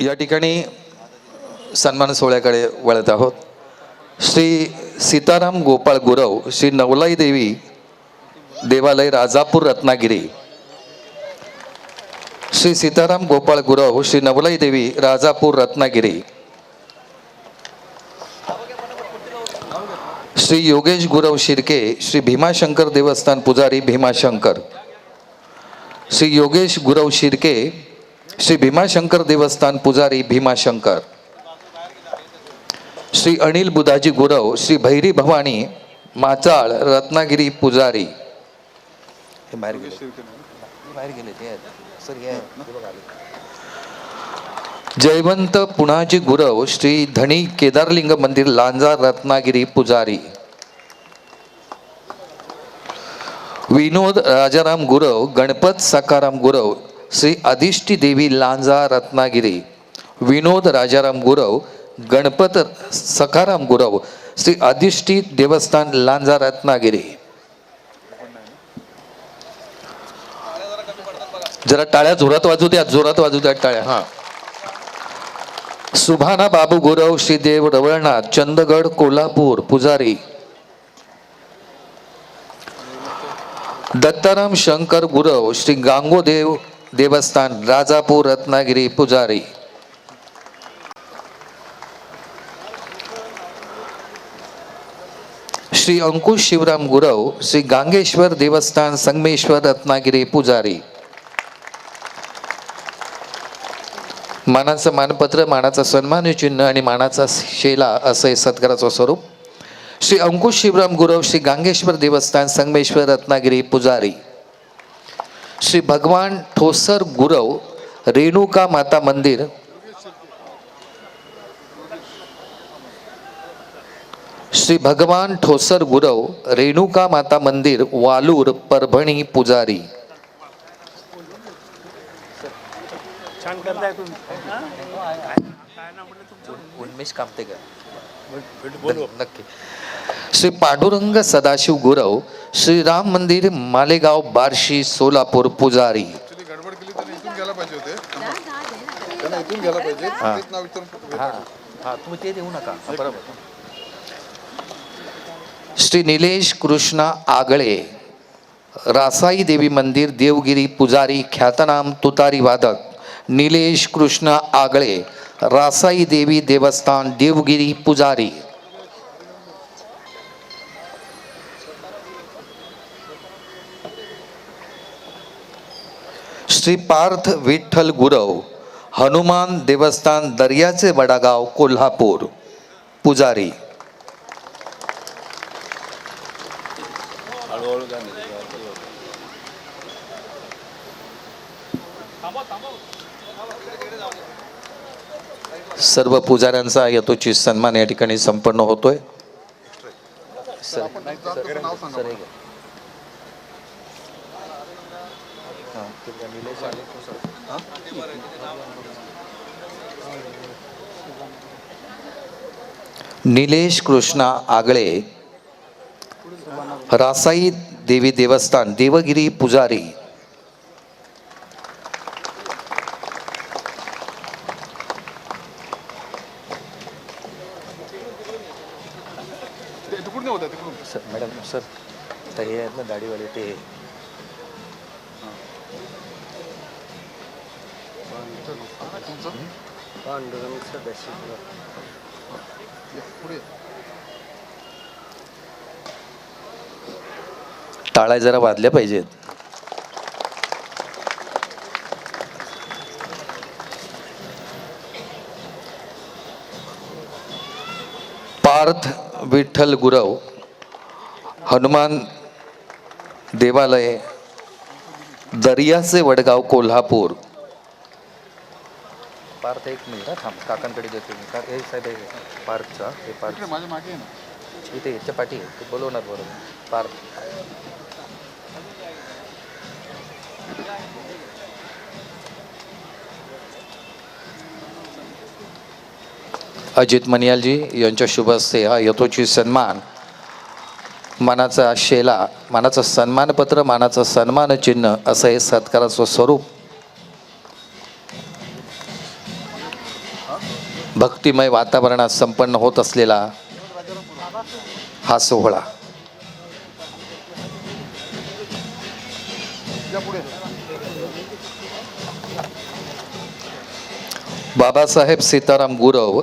या ठिकाणी सन्मान सोहळ्याकडे वळत आहोत. श्री सीताराम गोपाळ गुरव श्री नवलाई देवी देवालय राजापूर रत्नागिरी. श्री सीताराम गोपाळ गुरव श्री नवलाई देवी राजापूर रत्नागिरी. श्री योगेश गुरव शिर्के श्री भीमाशंकर देवस्थान पुजारी भीमाशंकर. श्री योगेश गुरव शिर्के श्री भीमाशंकर देवस्थान पुजारी भीमाशंकर श्री अनिल बुधाजी गुरव श्री भैरी भवानी माचाळ रत्नागिरी पुजारी. हे बाहेर गेले. बाहेर गेले ते सर जयवंत पुणाजी गुरव श्री धनी केदारलिंग मंदिर लांजा रत्नागिरी पुजारी. विनोद राजाराम गुरव गणपत सकाराम गुरव श्री अधिष्ठी देवी लांजा रत्नागिरी विनोद राजाराम गुरव गणपत सकाराम गुरव श्री अधिष्ठी देवस्थान लांजा रत्नागिरी. जरा टाळ्या जोरात वाजू द्या जोरात वाजू द्या टाळ्या. हा. सुभाना बाबू गुरव श्री देव रवळनाथ चंदगड कोल्हापूर पुजारी. दत्ताराम शंकर गुरव श्री गांगोदेव देवस्थान राजापूर रत्नागिरी पुजारी श्री अंकुश शिवराम गुरव श्री गांगेश्वर देवस्थान संगमेश्वर रत्नागिरी पुजारी मानाचं मानपत्र मानाचा सन्मान चिन्ह आणि मानाचा शेला असं हे सत्काराचं स्वरूप श्री अंकुश शिवराम गुरव श्री गांगेश्वर देवस्थान संगमेश्वर रत्नागिरी पुजारी श्री भगवान ठोसर गुरव रेणुका माता मंदिर. श्री भगवान ठोसर गुरव रेणुका माता मंदिर वालूर परभणी पुजारी. छान करताय तुम्ही. उन्मेष कामते का बोलू. नक्की. श्री पांडुरंग सदाशिव गुरव श्री राम मंदिर मालेगाव बार्शी सोलापूर पुजारी. ऍक्च्युली गडबड केली त्यांनी इथून घ्यायला पाहिजे होते. त्यांना इथून घ्यायला पाहिजे. तेच नाव इथून हा हा तुम्ही ते देऊ नका. बरोबर. श्री निलेश कृष्णा आगळे रासाई देवी मंदिर देवगिरी पुजारी ख्यातनाम तुतारी वादक निलेश कृष्णा आगळे रासाई देवी देवस्थान देवगिरी पुजारी. श्री पार्थ विठ्ठल गुरव हनुमान देवस्थान दर्याचे वडागाव कोल्हापूर पुजारी सर्व पुजाऱ्यांचा यथोचित सन्मान या ठिकाणी संपन्न होतोय सर निलेश कृष्णा आगळे रासाई देवी देवस्थान देवगिरी पुजारी. ते मॅडम सर हे आहेत ना दाढीवाले ते टाळ्या जरा वाजल्या पाहिजेत. पार्थ विठ्ठल गुरव हनुमान देवालय दर्याचे वडगाव कोल्हापूर. पार्थ एक मिनिट हा थांब. काकांकडे देतो मी. का हे साहेब हे पार्थचा हे पार्थ. माझ्या मागे आहे ना. इथे याच्या पाठी आहे. ते बोलवणार बरोबर. पार्थ. अजित मनियालजी यांच्या शुभ हस्ते हा यथोचित सन्मान मानाचा शेला मानाचं सन्मानपत्र मानाचं सन्मान चिन्ह असं हे सत्काराचं स्वरूप. भक्तिमय वातावरणात संपन्न होत असलेला हा सोहळा. बाबासाहेब सीताराम गुरव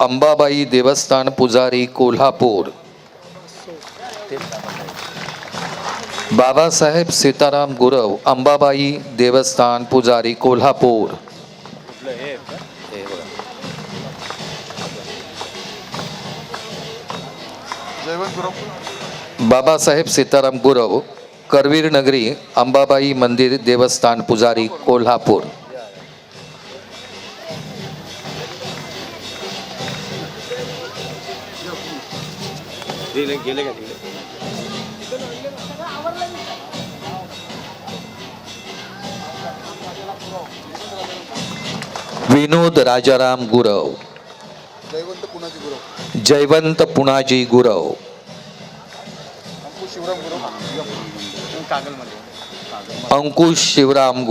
अंबाबाई देवस्थान पुजारी कोल्हापूर. बाबासाहेब सीताराम गुरव अंबाबाई देवस्थान पुजारी कोल्हापूर. बाबासाहेब सीताराम गुरव करवीर नगरी अंबाबाई मंदिर देवस्थान पुजारी कोल्हापूर. गेले गेले का तिकडे? विनोद राजाराम गुरव। जयवंत पुनाजी गुरव। जयवंत पुणाजी गुरव। अंकुश शिवराम गुरव। अंकुश शिवराम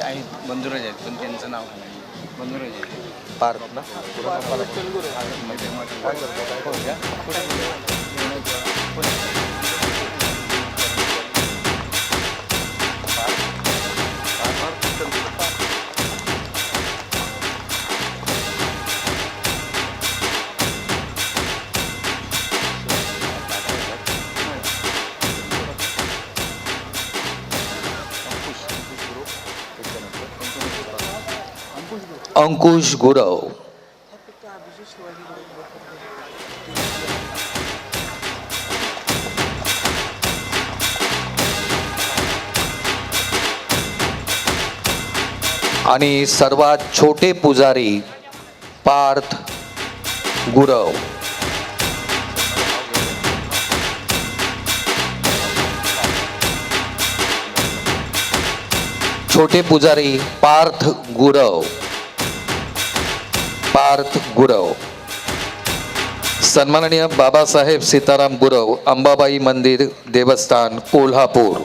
आहेत बंधुराज आहेत पण त्यांचं नाव नाही बंधुराज आहेत अंकुश गुरव आणि सर्वात छोटे पुजारी पार्थ गुरव. छोटे पुजारी पार्थ गुरव. पार्थ गुरव. सन्माननीय बाबासाहेब सीताराम गुरव अंबाबाई मंदिर देवस्थान कोल्हापूर.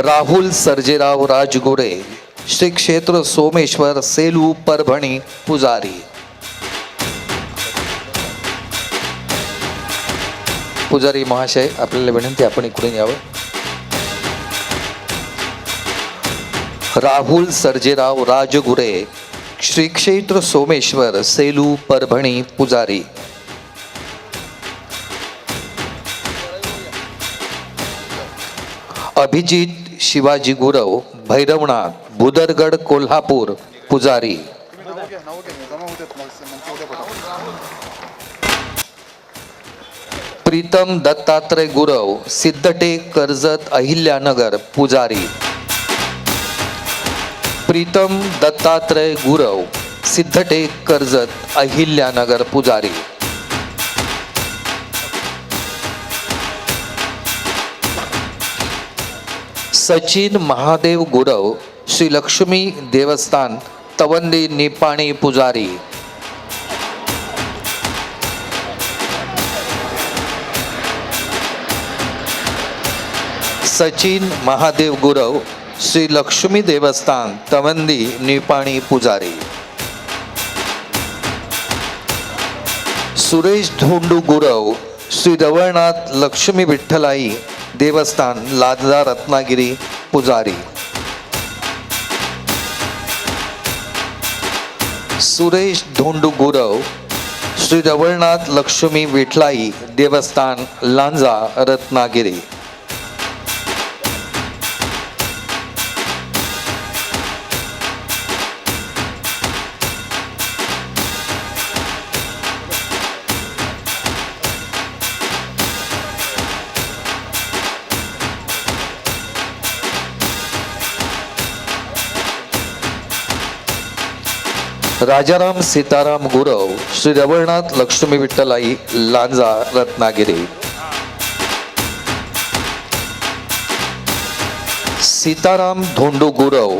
राहुल सर्जेराव राजगुरे श्री क्षेत्र सोमेश्वर सेलू परभणी पुजारी. पुजारी महाशय आपल्याला विनंती आपण इकडून यावं. राहुल सर्जेराव राजगुरे श्री क्षेत्र सोमेश्वर सेलू परभणी पुजारी. अभिजित शिवाजी गुरव भैरवनाथ बुदरगड कोल्हापूर पुजारी. प्रीतम दत्तात्रय गुरव सिद्धटेक कर्जत अहिल्यानगर पुजारी. प्रीतम दत्तात्रय गुरव सिद्धटेक कर्जत अहिल्यानगर पुजारी. सचिन महादेव गुरव श्री लक्ष्मी देवस्थान तवंदी निपाणी पुजारी. सचिन महादेव गुरव श्री लक्ष्मी देवस्थान तवंदी निपाणी पुजारी. सुरेश धोंडू गुरव श्री रवळनाथ लक्ष्मी विठ्ठलाई देवस्थान लादला रत्नागिरी पुजारी. सुरेश धोंडू गुरव श्री रवळनाथ लक्ष्मी विठलाई देवस्थान लांजा रत्नागिरी. राजाराम सीताराम गुरव श्री रवळनाथ लक्ष्मी विठ्ठलाई लांजा रत्नागिरी. सीताराम धोंडू गुरव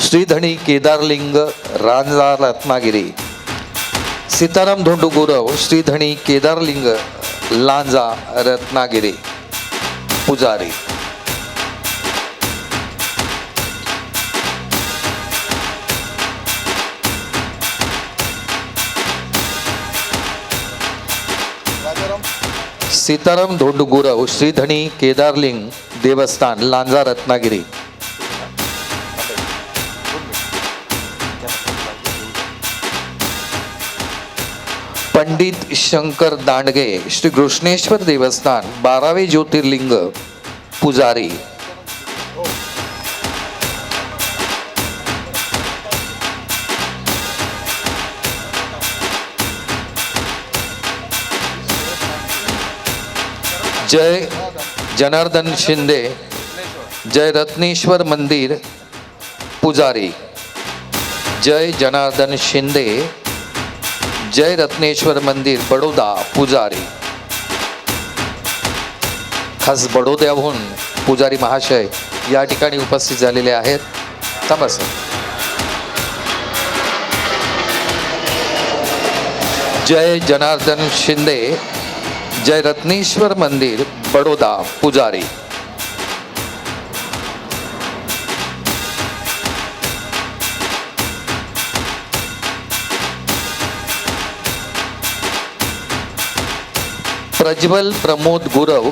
श्रीधणी केदारलिंग रांजा रत्नागिरी. सीताराम धोंडू गुरव श्रीधणी केदारलिंग लांजा रत्नागिरी. पुजारी. सीताराम धोंडगुरव श्रीधनी केदारलिंग देवस्थान लांजा रत्नागिरी. पंडित शंकर दांडगे श्री कृष्णेश्वर देवस्थान बारावे ज्योतिर्लिंग पुजारी. जय जनार्दन शिंदे जय रत्नेश्वर मंदिर पुजारी जय जनार्दन शिंदे जय रत्नेश्वर मंदिर बडोदा पुजारी. खास बडोद्याहून पुजारी महाशय या ठिकाणी उपस्थित झालेले आहेत. थांबा सर. जय जनार्दन शिंदे जय रत्नेश्वर मंदिर बडोदा पुजारी। प्रज्वल प्रमोद गुरव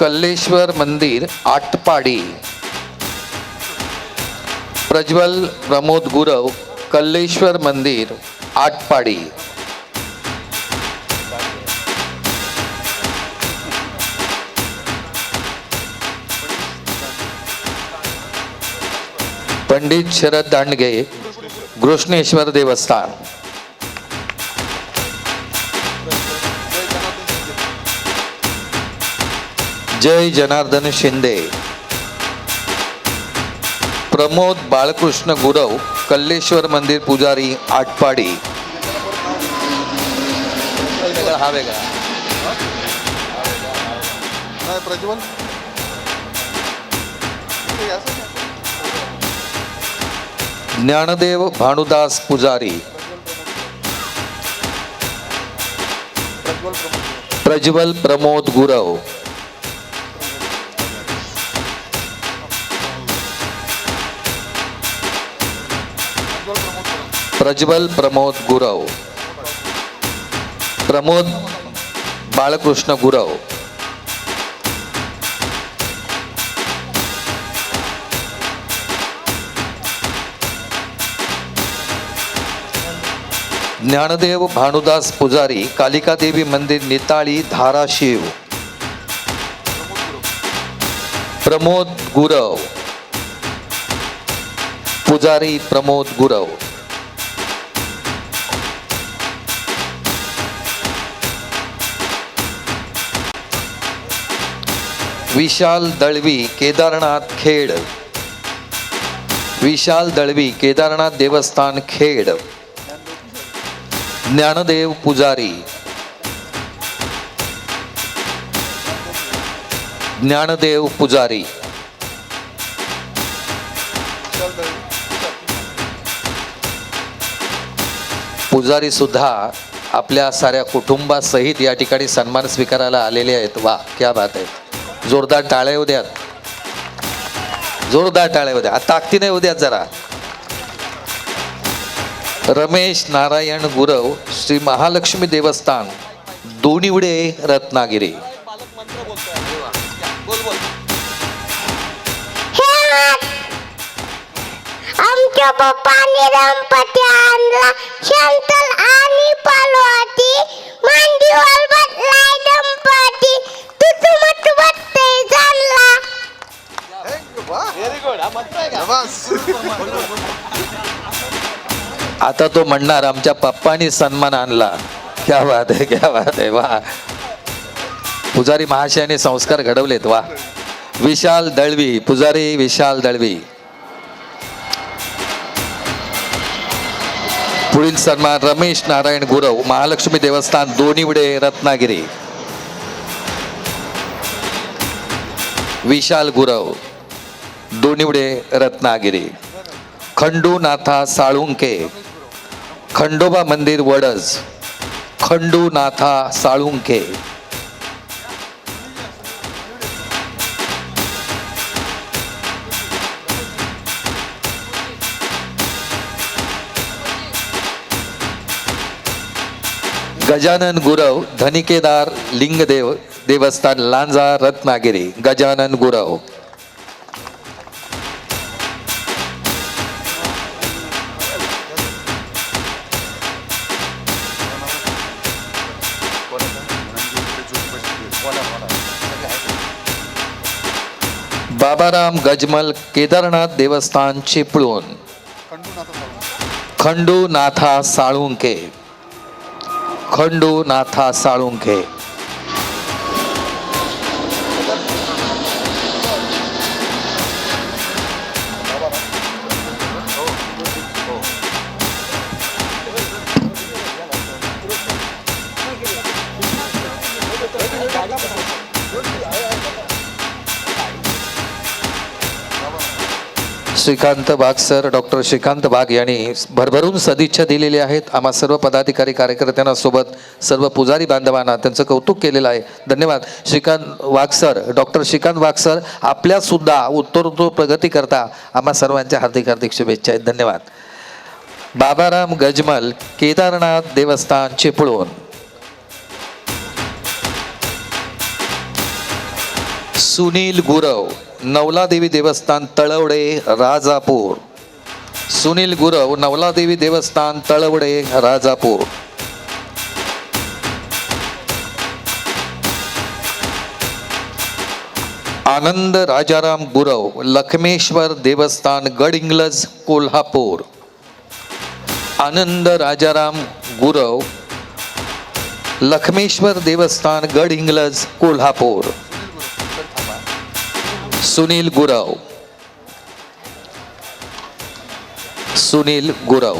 कल्लेश्वर मंदिर आटपाडी। प्रज्वल प्रमोद गुरव कल्लेश्वर मंदिर आटपाडी। पंडित शरद दांडगे घृष्णेश्वर देवस्थान. जय जनार्दन शिंदे. प्रमोद बाळकृष्ण गुरव कल्लेश्वर मंदिर पुजारी आटपाडी. हा वेगळा. प्रज्वल. ज्ञानदेव भानुदास पुजारी। प्रज्वल प्रमोद गुरव। प्रज्वल प्रमोद गुरव। प्रमोद बाळकृष्ण गुरव। ज्ञानदेव भानुदास पुजारी कालिकादेवी मंदिर निताळी धाराशिव प्रमोद गुरव. पुजारी प्रमोद गुरव. विशाल दळवी केदारनाथ खेड. विशाल दळवी केदारनाथ देवस्थान खेड. ज्ञानदेव पुजारी. ज्ञानदेव पुजारी. पुजारी सुद्धा आपल्या साऱ्या कुटुंबासहित या ठिकाणी सन्मान स्वीकारायला आलेले आहेत. वा क्या बात आहे. जोरदार टाळ्या येऊ द्यात जोरदार टाळ्या येऊ द्या आता ताकदीने येऊ द्यात जरा. रमेश नारायण गुरव श्री महालक्ष्मी देवस्थान दोनिवडे रत्नागिरी. आमच्या पप्पाने गणपती आणला. शंतल आणि पालवाटी. मांडीवर आता तो म्हणणार आमच्या पप्पानी सन्मान आणला. क्या बात आहे क्या बात आहे वा पुजारी महाशयाने संस्कार घडवलेत वा विशाल दळवी पुजारी विशाल दळवी. पुढील सन्मान रमेश नारायण गुरव महालक्ष्मी देवस्थान दोनिवडे रत्नागिरी. विशाल गुरव दोनिवडे रत्नागिरी. खंडूनाथा साळुंके खंडोबा मंदिर वडज खंडूनाथा साळुंखे गजानन गुरव धनिकेदार लिंगदेव देवस्थान लांजा रत्नागिरी. गजानन गुरव. बाबाराम गजमल केदारनाथ देवस्थान चिपळूण. खंडूनाथा साळुंके खंडूनाथा साळुंखे. श्रीकांत बाग सर डॉक्टर श्रीकांत वाघ यांनी भरभरून सदिच्छा दिलेली आहेत. आम्हा सर्व पदाधिकारी कार्यकर्त्यांना सोबत सर्व पुजारी बांधवांना त्यांचं कौतुक केलेलं आहे. धन्यवाद. Shrikant Wagh sir doctor Shrikant Wagh sir आपल्यासुद्धा उत्तरोत्तर प्रगती करता आम्हा सर्वांच्या हार्दिक हार्दिक शुभेच्छा आहेत. धन्यवाद. बाबाराम गजमल केदारनाथ देवस्थान चिपळूण. सुनील गुरव. नवलादेवी देवस्थान तळवडे राजापूर. सुनील गुरव नवलादेवी देवस्थान तळवडे राजापूर. आनंद राजाराम गुरव लखमेश्वर देवस्थान गडहिंग्लज कोल्हापूर. आनंद राजाराम गुरव लखमेश्वर देवस्थान गडहिंग्लज कोल्हापूर. सुनील गुरव. सुनील गुरव.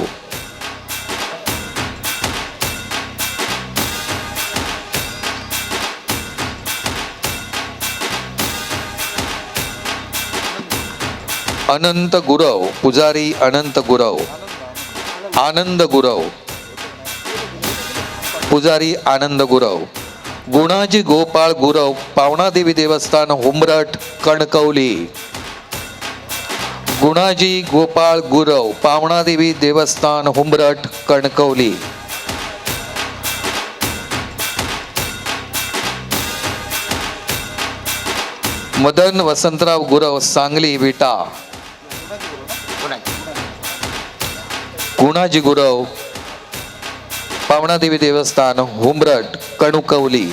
अनंत गुरव पुजारी अनंत गुरव. आनंद गुरव. पुजारी आनंद गुरव. गुणाजी गोपाळ गुरव पावणादेवी देवस्थान हुंबरट कणकवली गुणाजी गोपाळ गुरव पावणादेवी देवस्थान हुंबरट कणकवली मदन वसंतराव गुरव सांगली विटा गुणाजी गुरव पावणादेवी देवस्थान हुंबरट कणुकवली.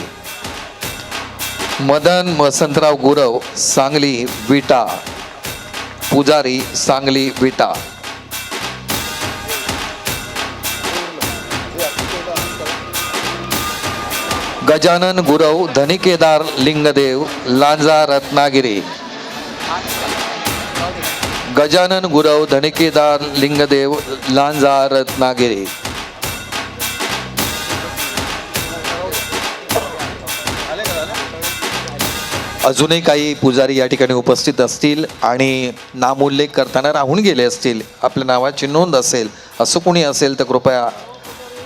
मदन वसंतराव गुरव सांगली विटा. पुजारी सांगली विटा. गजानन गुरव धनिकेदार लिंगदेव लांजा रत्नागिरी. गजानन गुरव धनिकेदार लिंगदेव लांजा रत्नागिरी. अजूनही काही पुजारी या ठिकाणी उपस्थित असतील आणि नामोल्लेख करताना राहून गेले असतील आपल्या नावाची नोंद असेल असं कोणी असेल तर कृपया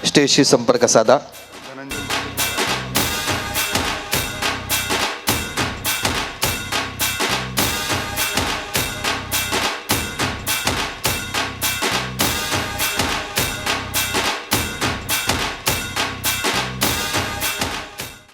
स्टेजशी संपर्क साधा.